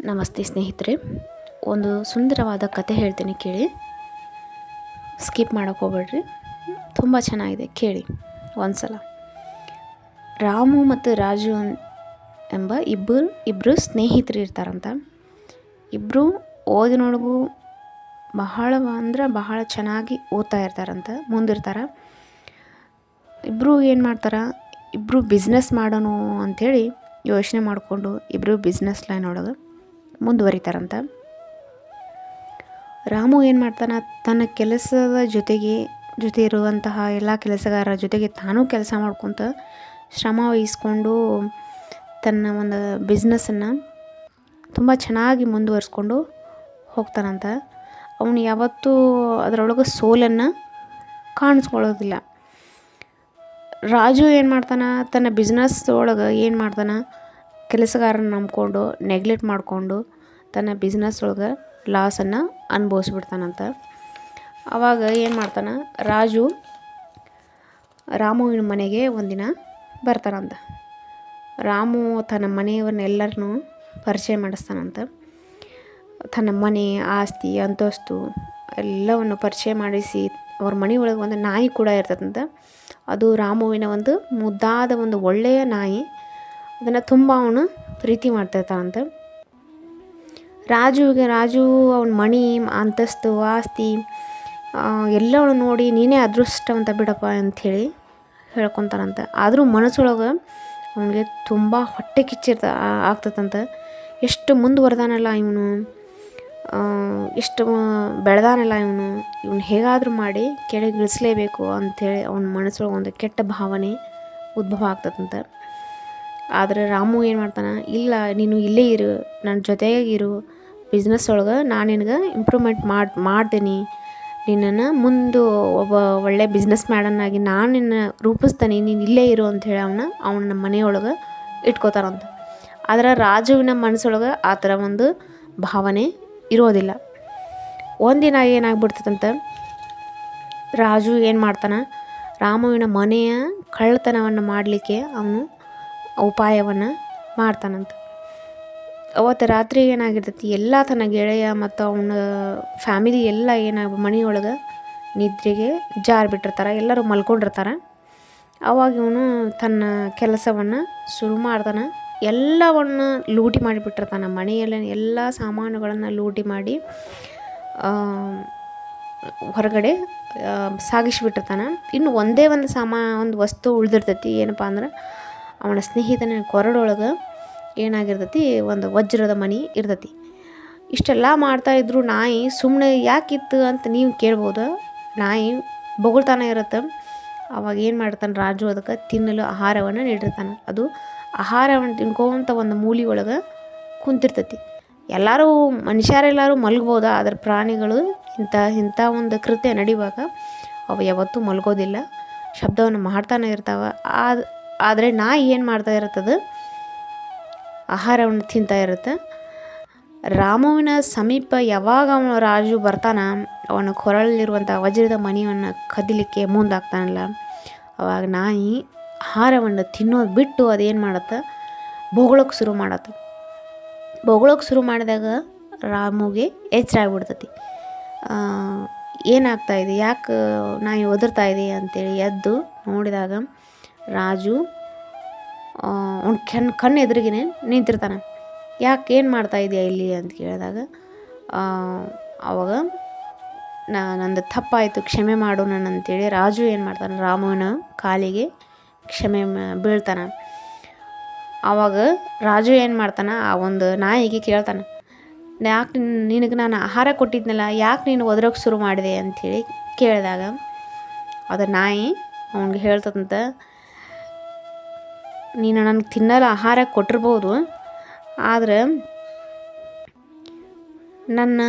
ನಮಸ್ತೆ ಸ್ನೇಹಿತರೆ. ಒಂದು ಸುಂದರವಾದ ಕತೆ ಹೇಳ್ತೀನಿ ಕೇಳಿ. ಸ್ಕಿಪ್ ಮಾಡೋಕ್ಕೆ ಹೋಗ್ಬೇಡ್ರಿ. ತುಂಬ ಚೆನ್ನಾಗಿದೆ, ಕೇಳಿ. ಒಂದ್ಸಲ. ರಾಮು ಮತ್ತು ರಾಜು ಎಂಬ ಇಬ್ಬರು ಇಬ್ಬರು ಸ್ನೇಹಿತರು ಇರ್ತಾರಂತ. ಇಬ್ಬರು ಓದಿನೊಳಗೂ ಬಹಳ ಅಂದ್ರೆ ಬಹಳ ಚೆನ್ನಾಗಿ ಓದ್ತಾ ಇರ್ತಾರಂತ, ಮುಂದಿರ್ತಾರೆ. ಇಬ್ಬರು ಏನು ಮಾಡ್ತಾರೆ? ಇಬ್ಬರು ಬಿಸ್ನೆಸ್ ಮಾಡೋಣ ಅಂಥೇಳಿ ಯೋಚನೆ ಮಾಡಿಕೊಂಡು ಇಬ್ಬರು ಬಿಸ್ನೆಸ್ ಲೈನ್ ಒಳಗೆ ಮುಂದುವರಿತಾರಂತ. ರಾಮು ಏನು ಮಾಡ್ತಾನೆ, ತನ್ನ ಕೆಲಸದ ಜೊತೆಗೆ, ಜೊತೆ ಇರುವಂತಹ ಎಲ್ಲ ಕೆಲಸಗಾರರ ಜೊತೆಗೆ ತಾನೂ ಕೆಲಸ ಮಾಡ್ಕೊತ ಶ್ರಮ ವಹಿಸ್ಕೊಂಡು ತನ್ನ ಒಂದು ಬಿಸ್ನೆಸ್ಸನ್ನು ತುಂಬ ಚೆನ್ನಾಗಿ ಮುಂದುವರಿಸ್ಕೊಂಡು ಹೋಗ್ತಾನಂತ. ಅವನು ಯಾವತ್ತೂ ಅದರೊಳಗೆ ಸೋಲನ್ನು ಕಾಣಿಸ್ಕೊಳ್ಳೋದಿಲ್ಲ. ರಾಜು ಏನು ಮಾಡ್ತಾನೆ, ತನ್ನ ಬಿಸ್ನೆಸ್ ಒಳಗೆ ಏನು ಮಾಡ್ತಾನೆ ಕೆಲಸಗಾರನ ನಂಬ್ಕೊಂಡು ನೆಗ್ಲೆಕ್ಟ್ ಮಾಡಿಕೊಂಡು ತನ್ನ ಬಿಸ್ನೆಸ್ ಒಳಗೆ ಲಾಸನ್ನು ಅನುಭವಿಸ್ಬಿಡ್ತಾನಂತ. ಆವಾಗ ಏನು ಮಾಡ್ತಾನೆ? ರಾಜು ರಾಮುವಿನ ಮನೆಗೆ ಒಂದಿನ ಬರ್ತಾನಂತ. ರಾಮು ತನ್ನ ಮನೆಯವನ್ನೆಲ್ಲರನ್ನೂ ಪರಿಚಯ ಮಾಡಿಸ್ತಾನಂತ. ತನ್ನ ಮನೆ, ಆಸ್ತಿ, ಅಂತಸ್ತು ಎಲ್ಲವನ್ನು ಪರಿಚಯ ಮಾಡಿಸಿ ಅವ್ರ ಮನೆಯೊಳಗೆ ಒಂದು ನಾಯಿ ಕೂಡ ಇರ್ತದಂತ. ಅದು ರಾಮುವಿನ ಒಂದು ಮುದ್ದಾದ ಒಂದು ಒಳ್ಳೆಯ ನಾಯಿ. ಅದನ್ನು ತುಂಬ ಅವನು ಪ್ರೀತಿ ಮಾಡ್ತಿರ್ತಾನಂತ ರಾಜುವಿಗೆ ರಾಜು, ಅವನ ಮಣಿ, ಅಂತಸ್ತು, ಆಸ್ತಿ ಎಲ್ಲವನ್ನು ನೋಡಿ ನೀನೇ ಅದೃಷ್ಟವಂತ ಬಿಡಪ್ಪ ಅಂಥೇಳಿ ಹೇಳ್ಕೊತಾನಂತ. ಆದರೂ ಮನಸ್ಸೊಳಗೆ ಅವನಿಗೆ ತುಂಬ ಹೊಟ್ಟೆ ಕಿಚ್ಚಿರ್ತ ಆಗ್ತದಂತ. ಎಷ್ಟು ಮುಂದುವರೆದಾನಲ್ಲ ಇವನು. ಎಷ್ಟು ಬೆಳೆದಾನಲ್ಲ ಇವನು. ಇವನು ಹೇಗಾದರೂ ಮಾಡಿ ಕೆಳಗಿಳಿಸಲೇಬೇಕು ಅಂಥೇಳಿ ಅವನ ಮನಸ್ಸೊಳಗೆ ಒಂದು ಕೆಟ್ಟ ಭಾವನೆ ಉದ್ಭವ ಆಗ್ತದಂತ. ಆದರೆ ರಾಮು ಏನು ಮಾಡ್ತಾನೆ, ಇಲ್ಲ, ನೀನು ಇಲ್ಲೇ ಇರು ನನ್ನ ಜೊತೆಗೆ ಇರು ಬಿಸ್ನೆಸ್ ಒಳಗೆ ನಾನು ನಿನಗೆ ಇಂಪ್ರೂವ್ಮೆಂಟ್ ಮಾಡಿ, ಮಾಡ್ತೀನಿ. ನಿನ್ನನ್ನು ಮುಂದೆ ಒಬ್ಬ ಒಳ್ಳೆ ಬಿಸ್ನೆಸ್ ಮ್ಯಾಡನ್ನಾಗಿ ನಾನು ನಿನ್ನ ರೂಪಿಸ್ತೀನಿ, ನೀನು ಇಲ್ಲೇ ಇರು ಅಂತ ಹೇಳಿ ಅವನ ಅವನ ಮನೆಯೊಳಗೆ ಇಟ್ಕೋತಾರಂತ. ಆದರೆ ರಾಜುವಿನ ಮನಸ್ಸೊಳಗೆ ಆ ಥರ ಒಂದು ಭಾವನೆ ಇರೋದಿಲ್ಲ. ಒಂದಿನ ಏನಾಗ್ಬಿಡ್ತದಂತ, ರಾಜು ಏನು ಮಾಡ್ತಾನೆ, ರಾಮುವಿನ ಮನೆಯ ಕಳ್ಳತನವನ್ನು ಮಾಡಲಿಕ್ಕೆ ಅವನು ಉಪಾಯವನ್ನು ಮಾಡ್ತಾನಂತ. ಅವತ್ತು ರಾತ್ರಿ ಏನಾಗಿರ್ತೈತಿ, ಎಲ್ಲ ತನ್ನ ಗೆಳೆಯ ಮತ್ತು ಅವನ ಫ್ಯಾಮಿಲಿ ಎಲ್ಲ ಏನಾಗ ಮನೆಯೊಳಗೆ ನಿದ್ರೆಗೆ ಜಾರು ಬಿಟ್ಟಿರ್ತಾರೆ ಎಲ್ಲರೂ ಮಲ್ಕೊಂಡಿರ್ತಾರೆ. ಅವಾಗ ಇವನು ತನ್ನ ಕೆಲಸವನ್ನು ಶುರು ಮಾಡ್ತಾನೆ. ಎಲ್ಲವನ್ನು ಲೂಟಿ ಮಾಡಿಬಿಟ್ಟಿರ್ತಾನೆ, ಮನೆಯಲ್ಲ ಎಲ್ಲ ಸಾಮಾನುಗಳನ್ನು ಲೂಟಿ ಮಾಡಿ ಹೊರಗಡೆ ಸಾಗಿಸ್ಬಿಟ್ಟಿರ್ತಾನೆ. ಇನ್ನು ಒಂದೇ ಒಂದು ಸಾಮಾ, ಒಂದು ವಸ್ತು ಉಳಿದಿರ್ತೈತಿ, ಏನಪ್ಪ ಅಂದ್ರೆ ಅವನ ಸ್ನೇಹಿತನ ಕೊರಡೊಳಗೆ ಏನಾಗಿರ್ತೈತಿ? ಒಂದು ವಜ್ರದ ಮಣಿ ಇರ್ತೈತಿ. ಇಷ್ಟೆಲ್ಲ ಮಾಡ್ತಾಯಿದ್ರು ನಾಯಿ ಸುಮ್ಮನೆ ಯಾಕಿತ್ತು ಅಂತ ನೀವು ಕೇಳ್ಬೋದು? ನಾಯಿ ಬೊಗಳ್ತಾನೆ ಇರುತ್ತೆ. ಅವಾಗ ಏನು ಮಾಡ್ತಾನೆ ರಾಜು ಅದಕ್ಕೆ ತಿನ್ನಲು ಆಹಾರವನ್ನು ನೀಡಿರ್ತಾನೆ. ಅದು ಆಹಾರವನ್ನು ತಿನ್ಕೋವಂಥ ಒಂದು ಮೂಲಿ ಒಳಗೆ ಕುಂತಿರ್ತೈತಿ. ಎಲ್ಲರೂ ಮನುಷ್ಯರೆಲ್ಲರೂ ಮಲಗ್ಬೋದು? ಆದರೆ ಪ್ರಾಣಿಗಳು ಇಂಥ ಇಂಥ ಒಂದು ಕೃತ್ಯ ನಡೆಯುವಾಗ ಅವು ಯಾವತ್ತೂ ಮಲಗೋದಿಲ್ಲ. ಶಬ್ದವನ್ನು ಮಾಡ್ತಾನೆ ಇರ್ತಾವೆ. ಆದ ಆದರೆ ನಾಯಿ ಏನು ಮಾಡ್ತಾ ಇರ್ತದೆ ಆಹಾರವನ್ನು ತಿಂತಾ ಇರುತ್ತೆ. ರಾಮುವಿನ ಸಮೀಪ ಯಾವಾಗ ಅವನು ರಾಜು ಬರ್ತಾನ, ಅವನ ಕೊರಳಲ್ಲಿರುವಂಥ ವಜ್ರದ ಮಣಿಯನ್ನು ಕದಿಲಿಕ್ಕೆ ಮುಂದಾಗ್ತಾನಲ್ಲ ಅವಾಗ ನಾಯಿ ಆಹಾರವನ್ನು ತಿನ್ನೋದು ಬಿಟ್ಟು ಅದೇನು ಮಾಡತ್ತೆ? ಬೊಗಳೋಕೆ ಶುರು ಮಾಡತ್ತೆ. ಬೊಗಳೋಕೆ ಶುರು ಮಾಡಿದಾಗ ರಾಮುಗೆ ಎಚ್ಚರ ಏನಾಗ್ತಾಯಿದೆ ಯಾಕೆ ನಾಯಿ ಒದರ್ತಾ ಇದೆ ಅಂತೇಳಿ ಎದ್ದು ನೋಡಿದಾಗ ರಾಜು ಅವ್ನ ಕಣ್ಣು ಕಣ್ಣು ಎದುರಿಗೇನೆ ನಿಂತಿರ್ತಾನೆ. ಯಾಕೆ ಏನು ಮಾಡ್ತಾ ಇದೆಯಾ ಇಲ್ಲಿ ಅಂತ ಕೇಳಿದಾಗ ಅವಾಗ, ನಾ ನಂದು ತಪ್ಪಾಯಿತು, ಕ್ಷಮೆ ಮಾಡು ನಾನು ಅಂತೇಳಿ ರಾಜು ಏನು ಮಾಡ್ತಾನೆ, ರಾಮನ ಕಾಲಿಗೆ ಕ್ಷಮೆ ಬೀಳ್ತಾನೆ. ಆವಾಗ ರಾಜು ಏನು ಮಾಡ್ತಾನೆ, ಆ ಒಂದು ನಾಯಿಗೆ ಕೇಳ್ತಾನೆ, ಯಾಕೆ ನಿನಗೆ ನಾನು ಆಹಾರ ಕೊಟ್ಟಿದ್ನಲ್ಲ, ಯಾಕೆ ನೀನು ಒದರೋಕೆ ಶುರು ಮಾಡಿದೆ? ಅಂಥೇಳಿ ಕೇಳಿದಾಗ, ಅದು ನಾಯಿ ಅವನಿಗೆ ಹೇಳ್ತದಂತ ನೀನು ನನಗೆ ತಿನ್ನಲು ಆಹಾರ ಕೊಟ್ಟಿರ್ಬೋದು, ಆದರೆ ನನ್ನ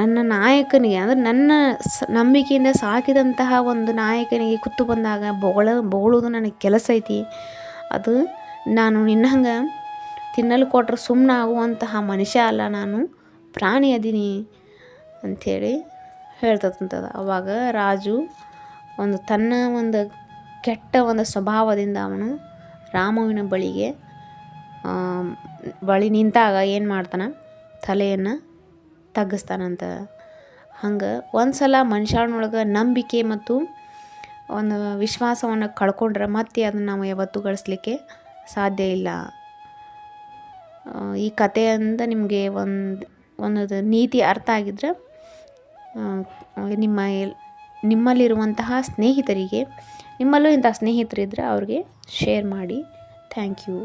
ನನ್ನ ನಾಯಕನಿಗೆ, ಅಂದರೆ ನನ್ನ ಸ, ನಂಬಿಕೆಯಿಂದ ಸಾಕಿದಂತಹ ಒಂದು ನಾಯಕನಿಗೆ ಕುತ್ತು ಬಂದಾಗ ಬೊಗಳ ಬೊಗಳೋದು ನನಗೆ ಕೆಲಸ ಐತಿ. ಅದು ನಾನು ನಿನ್ನ ಹಂಗೆ ತಿನ್ನಲು ಕೊಟ್ಟರೆ ಸುಮ್ಮನೆ ಆಗುವಂತಹ ಮನುಷ್ಯ ಅಲ್ಲ, ನಾನು ಪ್ರಾಣಿ ಅದೀನಿ ಅಂಥೇಳಿ ಹೇಳ್ತದಂಥದ್ದು ಅವಾಗ ರಾಜು ಒಂದು ತನ್ನ ಒಂದು ಕೆಟ್ಟ ಒಂದು ಸ್ವಭಾವದಿಂದ ಅವನು ರಾಮುವಿನ ಬಳಿಗೆ ಬಳಿ ನಿಂತಾಗ ಏನು ಮಾಡ್ತಾನೆ? ತಲೆಯನ್ನು ತಗ್ಗಿಸ್ತಾನಂತ. ಹಂಗೆ ಒಂದು ಸಲ ಮನುಷ್ಯನೊಳಗೆ ನಂಬಿಕೆ ಮತ್ತು ಒಂದು ವಿಶ್ವಾಸವನ್ನು ಕಳ್ಕೊಂಡ್ರೆ ಮತ್ತೆ ಅದನ್ನು ನಾವು ಯಾವತ್ತೂ ಗಳಿಸ್ಲಿಕ್ಕೆ ಸಾಧ್ಯ ಇಲ್ಲ. ಈ ಕಥೆಯಿಂದ ನಿಮಗೆ ಒಂದು ಒಂದು ನೀತಿ ಅರ್ಥ ಆಗಿದ್ರೆ ನಿಮ್ಮ ನಿಮ್ಮಲ್ಲಿರುವಂತಹ ಸ್ನೇಹಿತರಿಗೆ ನಿಮ್ಮಲ್ಲೂ ಇಂಥ ಸ್ನೇಹಿತರಿದ್ದರೆ ಅವ್ರಿಗೆ ಶೇರ್ ಮಾಡಿ. Thank you